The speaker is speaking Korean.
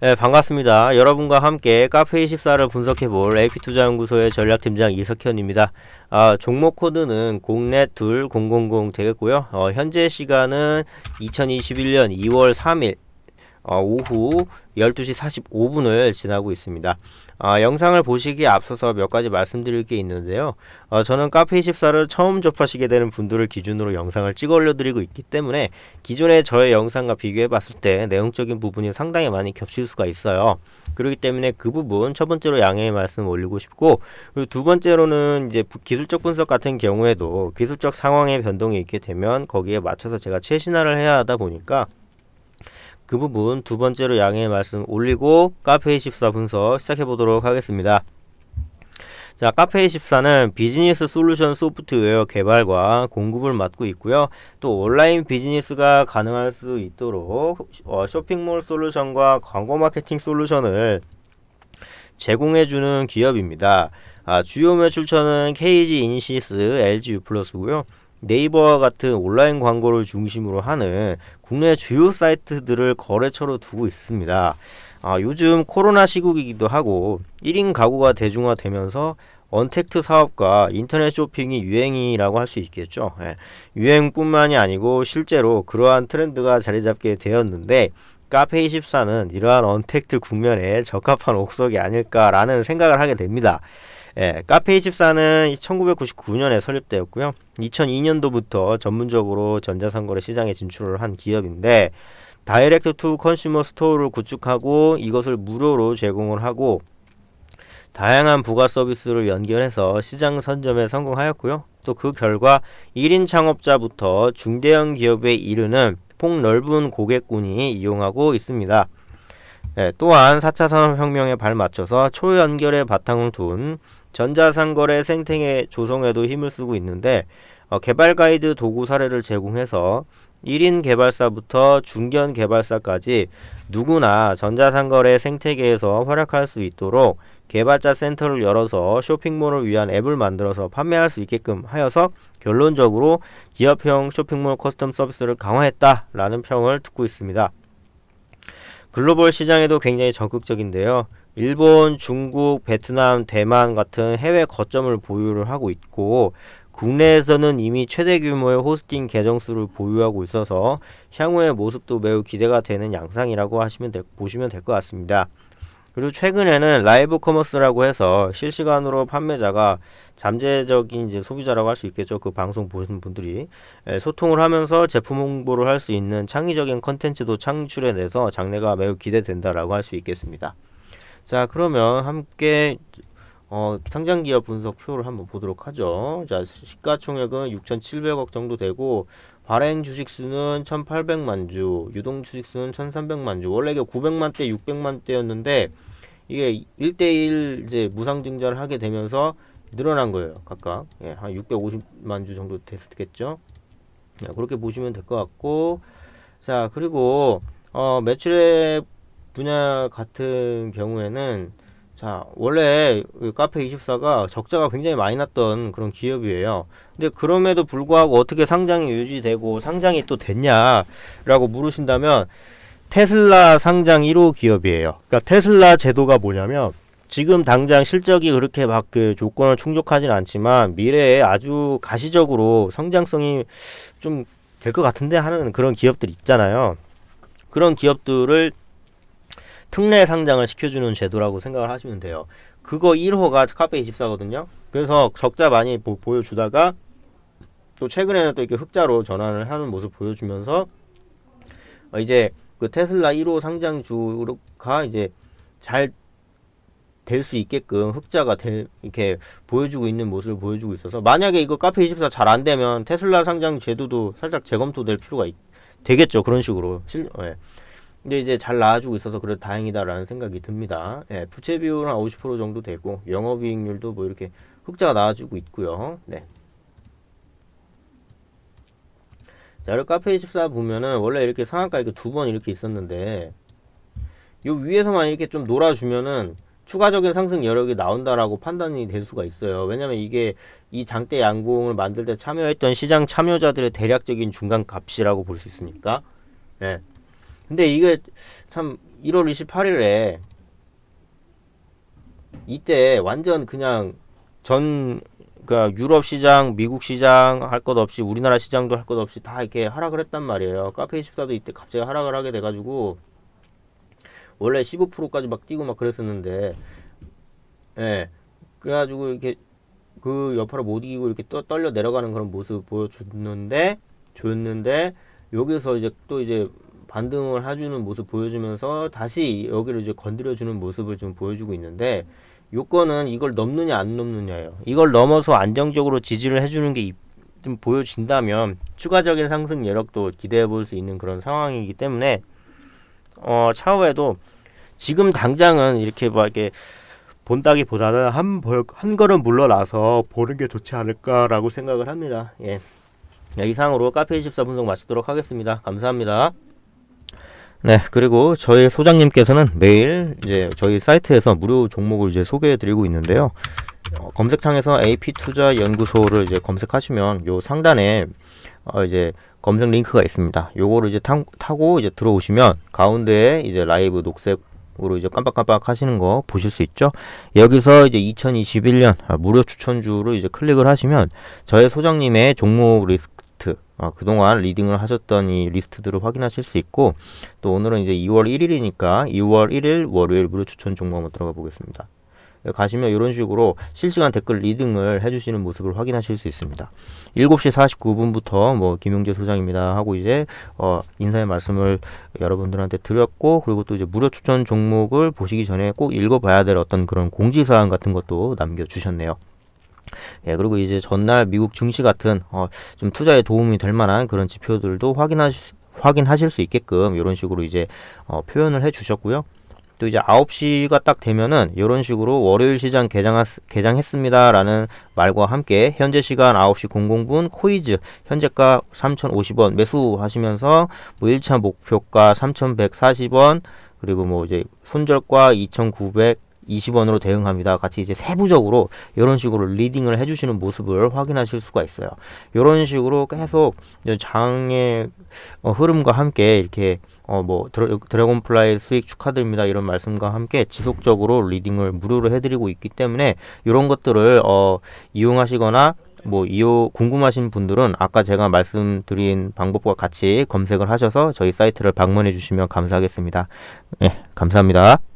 네, 반갑습니다. 여러분과 함께 카페24를 분석해볼 AP투자연구소의 전략팀장 이석현입니다. 아, 종목 코드는 0넷2 000 되겠고요. 어, 현재 시간은 2021년 2월 3일 어, 오후 12시 45분을 지나고 있습니다. 아, 영상을 보시기에 앞서서 몇 가지 말씀드릴 게 있는데요. 어, 저는 카페24를 처음 접하시게 되는 분들을 기준으로 영상을 찍어 올려드리고 있기 때문에 기존의 저의 영상과 비교해 봤을 때 내용적인 부분이 상당히 많이 겹칠 수가 있어요. 그렇기 때문에 그 부분 첫 번째로 양해의 말씀 올리고 싶고 그리고 두 번째로는 이제 부- 기술적 분석 같은 경우에도 기술적 상황의 변동이 있게 되면 거기에 맞춰서 제가 최신화를 해야 하다 보니까 그 부분 두 번째로 양해의 말씀 올리고 카페24 분석 시작해 보도록 하겠습니다. 자, 카페24는 비즈니스 솔루션 소프트웨어 개발과 공급을 맡고 있고요. 또 온라인 비즈니스가 가능할 수 있도록 어, 쇼핑몰 솔루션과 광고 마케팅 솔루션을 제공해주는 기업입니다. 아, 주요 매출처는 KG 인시스, LG U+고요. 네이버와 같은 온라인 광고를 중심으로 하는 국내 주요 사이트들을 거래처로 두고 있습니다. 아, 요즘 코로나 시국이기도 하고 1인 가구가 대중화되면서 언택트 사업과 인터넷 쇼핑이 유행이라고 할 수 있겠죠. 예. 유행뿐만이 아니고 실제로 그러한 트렌드가 자리 잡게 되었는데 카페24는 이러한 언택트 국면에 적합한 옥석이 아닐까라는 생각을 하게 됩니다. 예, 카페24는 1999년에 설립되었고요. 2002년도부터 전문적으로 전자상거래 시장에 진출을 한 기업인데 다이렉트 투 컨슈머 스토어를 구축하고 이것을 무료로 제공을 하고 다양한 부가 서비스를 연결해서 시장 선점에 성공하였고요. 또 그 결과 1인 창업자부터 중대형 기업에 이르는 폭넓은 고객군이 이용하고 있습니다. 예, 또한 4차 산업혁명에 발맞춰서 초연결의 바탕을 둔 전자상거래 생태계 조성에도 힘을 쓰고 있는데 어, 개발 가이드 도구 사례를 제공해서 1인 개발사부터 중견 개발사까지 누구나 전자상거래 생태계에서 활약할 수 있도록 개발자 센터를 열어서 쇼핑몰을 위한 앱을 만들어서 판매할 수 있게끔 하여서 결론적으로 기업형 쇼핑몰 커스텀 서비스를 강화했다라는 평을 듣고 있습니다. 글로벌 시장에도 굉장히 적극적인데요. 일본, 중국, 베트남, 대만 같은 해외 거점을 보유를 하고 있고 국내에서는 이미 최대 규모의 호스팅 계정 수를 보유하고 있어서 향후의 모습도 매우 기대가 되는 양상이라고 하시면 되, 보시면 될 것 같습니다. 그리고 최근에는 라이브 커머스라고 해서 실시간으로 판매자가 잠재적인 이제 소비자라고 할 수 있겠죠. 그 방송 보시는 분들이 예, 소통을 하면서 제품 홍보를 할 수 있는 창의적인 컨텐츠도 창출해내서 장래가 매우 기대된다라고 할 수 있겠습니다. 자, 그러면 함께 어, 상장 기업 분석표를 한번 보도록 하죠. 자, 시가총액은 6,700억 정도 되고 발행 주식 수는 1,800만 주, 유동 주식 수는 1,300만 주. 원래 이게 900만 대, 600만 대였는데 이게 1대1 이제 무상증자를 하게 되면서 늘어난 거예요. 각각. 예, 한 650만 주 정도 됐겠죠. 네, 그렇게 보시면 될 것 같고 자, 그리고 어, 매출의 분야 같은 경우에는 자, 원래 그 카페24가 적자가 굉장히 많이 났던 그런 기업이에요. 근데 그럼에도 불구하고 어떻게 상장이 유지되고 상장이 또 됐냐라고 물으신다면 테슬라 상장 1호 기업이에요. 그러니까 테슬라 제도가 뭐냐면 지금 당장 실적이 그렇게 막 그 조건을 충족하진 않지만 미래에 아주 가시적으로 성장성이 좀 될 것 같은데 하는 그런 기업들 있잖아요. 그런 기업들을 특례 상장을 시켜주는 제도라고 생각을 하시면 돼요. 그거 1호가 카페24거든요. 그래서 적자 많이 보, 보여주다가 또 최근에는 또 이렇게 흑자로 전환을 하는 모습 보여주면서 어 이제 그 테슬라 1호 상장주가 이제 잘 될 수 있게끔 흑자가 될 이렇게 보여주고 있는 모습을 보여주고 있어서 만약에 이거 카페24 잘 안 되면 테슬라 상장 제도도 살짝 재검토될 필요가 있, 되겠죠. 그런 식으로. 실, 예. 근데 이제 잘 나와주고 있어서 그래도 다행이다라는 생각이 듭니다. 예, 부채 비율은 한50% 정도 되고 영업이익률도 뭐 이렇게 흑자가 나와주고 있고요. 네. 자, 그리고 카페24 보면은 원래 이렇게 상한가 이렇게 두 번 이렇게 있었는데 요 위에서만 이렇게 좀 놀아주면은 추가적인 상승 여력이 나온다라고 판단이 될 수가 있어요. 왜냐면 이게 이 장대 양봉을 만들 때 참여했던 시장 참여자들의 대략적인 중간 값이라고 볼 수 있으니까. 예. 근데 이게 참 1월 28일에 이때 완전 그냥 전 그러니까 유럽 시장, 미국 시장 할 것 없이 우리나라 시장도 할 것 없이 다 이렇게 하락을 했단 말이에요. 카페 24도 이때 갑자기 하락을 하게 돼 가지고 원래 15%까지 막 뛰고 막 그랬었는데, 예, 그래 가지고 이렇게 그 여파를 못 이기고 이렇게 떠, 떨려 내려가는 그런 모습 보여줬는데, 줬는데 여기서 이제 또 이제 반등을 해주는 모습 보여주면서 다시 여기를 이제 건드려주는 모습을 좀 보여주고 있는데 요건은 이걸 넘느냐 안 넘느냐예요. 이걸 넘어서 안정적으로 지지를 해주는 게 좀 보여진다면 추가적인 상승 여력도 기대해 볼 수 있는 그런 상황이기 때문에 어 차후에도 지금 당장은 이렇게 막 이렇게 본다기보다는 한, 벌, 한 걸음 물러나서 보는 게 좋지 않을까라고 생각을 합니다. 예. 네, 이상으로 카페24 분석 마치도록 하겠습니다. 감사합니다. 네, 그리고 저희 소장님께서는 매일 이제 저희 사이트에서 무료 종목을 이제 소개해 드리고 있는데요. 어, 검색창에서 AP 투자 연구소를 이제 검색하시면 요 상단에 어, 이제 검색 링크가 있습니다. 요거를 이제 타, 타고 이제 들어오시면 가운데에 이제 라이브 녹색 으로 이제 깜빡깜빡 하시는 거 보실 수 있죠. 여기서 이제 2021년 아, 무료 추천주를 이제 클릭을 하시면 저희 소장님의 종목 리스트 어, 그동안 리딩을 하셨던 이 리스트들을 확인하실 수 있고 또 오늘은 이제 2월 1일이니까 2월 1일 월요일 무료 추천 종목 한번 들어가 보겠습니다. 여기 가시면 이런 식으로 실시간 댓글 리딩을 해주시는 모습을 확인하실 수 있습니다. 7시 49분부터 뭐 김용재 소장입니다 하고 이제 어 인사의 말씀을 여러분들한테 드렸고 그리고 또 이제 무료 추천 종목을 보시기 전에 꼭 읽어봐야 될 어떤 그런 공지사항 같은 것도 남겨주셨네요. 예, 그리고 이제 전날 미국 증시 같은 어, 좀 투자에 도움이 될 만한 그런 지표들도 확인하시, 확인하실 수 있게끔 이런 식으로 이제 어, 표현을 해 주셨고요. 또 이제 9시가 딱 되면은 이런 식으로 월요일 시장 개장 개장했습니다라는 말과 함께 현재 시간 9시 00분 코이즈 현재가 3,050원 매수하시면서 뭐 1차 목표가 3,140원 그리고 뭐 이제 손절가 2,900 20원으로 대응합니다. 같이 이제 세부적으로 이런 식으로 리딩을 해주시는 모습을 확인하실 수가 있어요. 이런 식으로 계속 장의 어, 흐름과 함께 이렇게 어 뭐 드래곤 플라이 수익 축하드립니다 이런 말씀과 함께 지속적으로 리딩을 무료로 해드리고 있기 때문에 이런 것들을 어 이용하시거나 뭐 이용 궁금하신 분들은 아까 제가 말씀드린 방법과 같이 검색을 하셔서 저희 사이트를 방문해 주시면 감사하겠습니다. 네, 감사합니다.